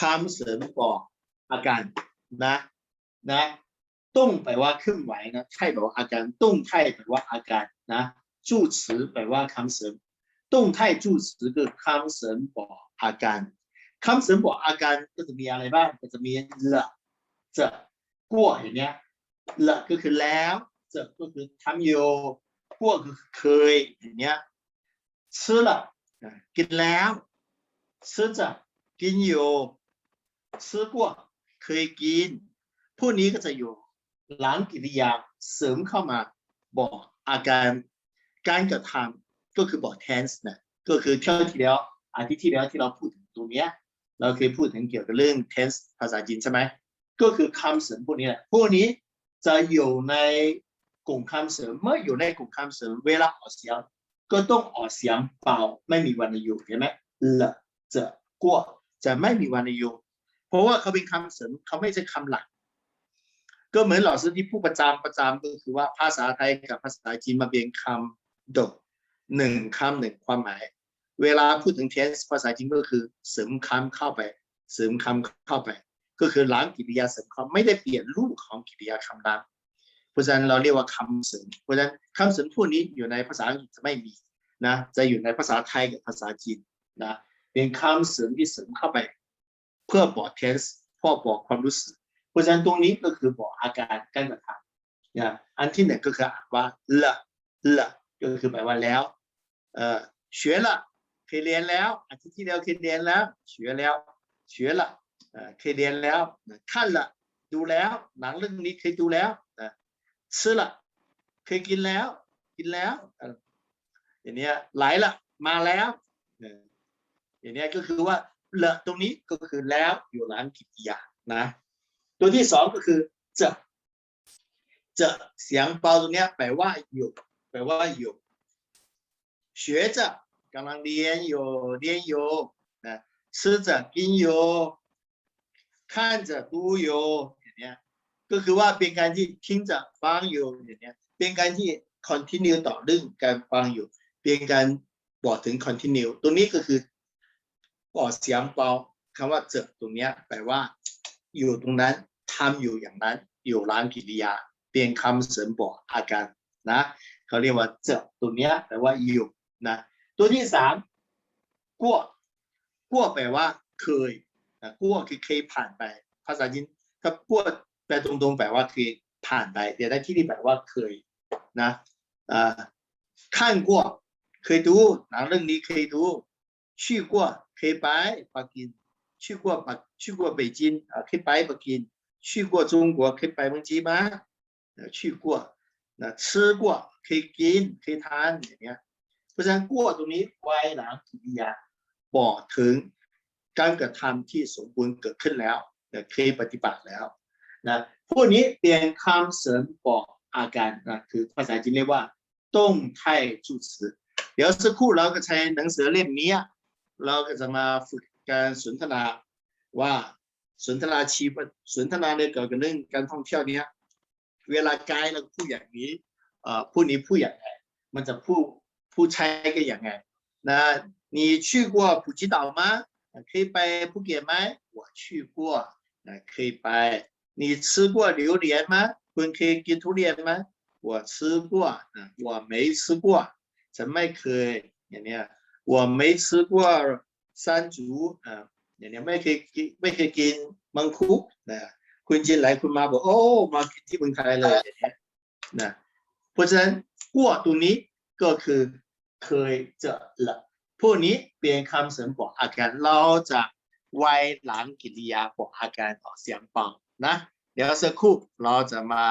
คำเสริมก่ออาการนะนะต้งแปลว่าเคลื่อนไหวนะใช่แปลว่าอาการต้งใช่แปลว่าอาการนะจู้สืแปลว่าคำเสริมต้งไข่จู้สืคือคำเสริมก่ออาการคำเสริมก่ออาการก็จะมีอะไรบ้างก็จะมีละจะกั้วอย่างเงี้ยละก็คือแล้วจะก็คือทำอยู่กั้วคือเคยอย่างเงี้ย吃了กินแล้ว吃着กินอยู่ 吃过เคยกินพวกนี้ก็จะอยู่หลังกิริยาเสริมเข้ามาบอกอาการการกระทำก็คือบอก tense นะก็คือเที่ยวที่แล้วอาทิตย์ที่แล้วที่เราพูดถึงตรงเนี้ยเราเคยพูดถึงเกี่ยวกับเรื่อง tense ภาษาจีนใช่ไหมก็คือคำเสริมพวกนี้แหละพวกนี้จะอยู่ในกลุ่มคำเสริมเมื่ออยู่ในกลุ่มคำเสริมเวลาออกเสียง ก็ต้องออกเสียงเปล่าไม่มีวรรณยุกต์เห็นไหมละจะกลัวจะไม่มีวรรณยุกต์ เพราะว่าเขาเป็นคำเสริมเขาไม่ใช่คำหลัก ก็เหมือนหล่อซื้อที่ผู้ประจำประจำก็คือว่าภาษาไทยกับภาษาจีนมาเป็นคำดกหนึ่งคำหนึ่งความหมาย เวลาพูดถึง tense ภาษาจีนก็คือเสริมคำเข้าไป เสริมคำเข้าไป ก็คือล้างกิริยาเสริมคำไม่ได้เปลี่ยนรูปของกิริยาคำนั้นเพราะฉะนั้นเราเรียกว่าคำเสริมเพราะฉะนั้นคำเสริมพวกนี้อยู่ในภาษาอังกฤษจะไม่มีนะจะอยู่ในภาษาไทยกับภาษาจีนนะเป็นคำเสริมที่เสริมเข้าไป พื่อบอก tense พ่อบอกความรู้สึก เพราะฉะนั้นตรงนี้ก็คือบอกอาการการกระทำนะอันที่หนึ่งก็คืออ่านว่าละละก็คือหมายว่าแล้วเออเฉละเคยเรียนแล้วอาทิตย์ที่แล้วเคยเรียนแล้วเฉแล้วเฉละเคยเรียนแล้วขั้นละดูแล้วหนังเรื่องนี้เคยดูแล้วซื้อละเคยกินแล้ว กินแล้วอย่างเนี้ยไหลละมาแล้วอย่างเนี้ยก็คือว่า ละตรงนี้ก็คือแล้วอยู่หลังกิริยานะ ตัวที่สองก็คือจะจะเสียงเบาตรงเนี้ยแปลว่าอยู่แปลว่าอยู่学着กำลังเรียนอยู่เรียนอยู่นะ吃着กินอยู่看着ดูอยู่อย่างเนี้ยก็คือว่าเป็นการที่听着ฟังอยู่อย่างเนี้ยเป็นการที่ continue ต่อเรื่องการฟังอยู่ เป็นการบอกถึง continue ตรงนี้ก็คือ ออเสียงเบาคำว่าเจอตรงนี้แปลว่า อยู่ตรงนั้นทำอยู่อย่างนั้น อยู่ร้านกิริยา เป็นคำเสริมบอกอาการนะเขาเรียกว่าเจอตรงนี้แปลว่าอยู่นะตัวที่สามกั้วกั้วแปลว่า เคยนะกั้วคือเคยผ่านไป ภาษาจีนถ้ากั้วแปลตรงๆแปลว่าเคยผ่านไปแต่ได้ที่นี่แปลว่าเคยนะอ่าขั้นกั้วเคยดูหนังเรื่องนี้เคยดู ชื่อกั้วเคยไปปักกิ่ง 去过北去过北京啊，可以ไป北京，去过中国可以ไปเมืองจีนมา呃去过那吃过可以กินเคยทานอย่างเงี้ยเพราะฉะนั้นกั้วตรงนี้ไว้หลังกิริยาบอกถึงการกระทำที่สมบูรณ์เกิดขึ้นแล้วนะเคยปฏิบัติแล้วนะพวกนี้เป็นคำเสริมบอกอาการนะคือภาษาจีนเรียกว่าต้งไทจู词เดี๋ยวสักครู่เราก็ใช้หนังสือเล่มนี้ เราก็จะมาฝึกการสนทนาว่าสนทนาชีวสนทนาในเกี่ยวกับเรื่องการท่องเที่ยวเนี้ยเวลาไกด์เราพูดอย่างนี้เอ่อผู้นี้พูดอย่างไรมันจะพูดพูดใช้กันอย่างไงนะ你去过普吉岛吗可以ไปภูเก็ตไหม我去过นะเคยไป你吃过榴莲吗คุณเคยกินทุเรียนไหม我吃过นะ我没吃过ฉันไม่เคยอย่างเนี้ย 我没吃过山竹อ่าอย่างเนี้ยไม่เคยกินไม่เคยกินมังคุดนะคุณจินไหลคุณมาบอกโอ้มากินที่เมืองไทยเลยอย่างเนี้ยนะเพราะฉะนั้นกั้วตรงนี้ก็คือเคยเจอละพวกนี้เป็นคำเสริมบอกอาการเราจะไว้หลังกิริยาบอกอาการออกเสียงเปล่านะ เดี๋ยวสักครู่เราจะมา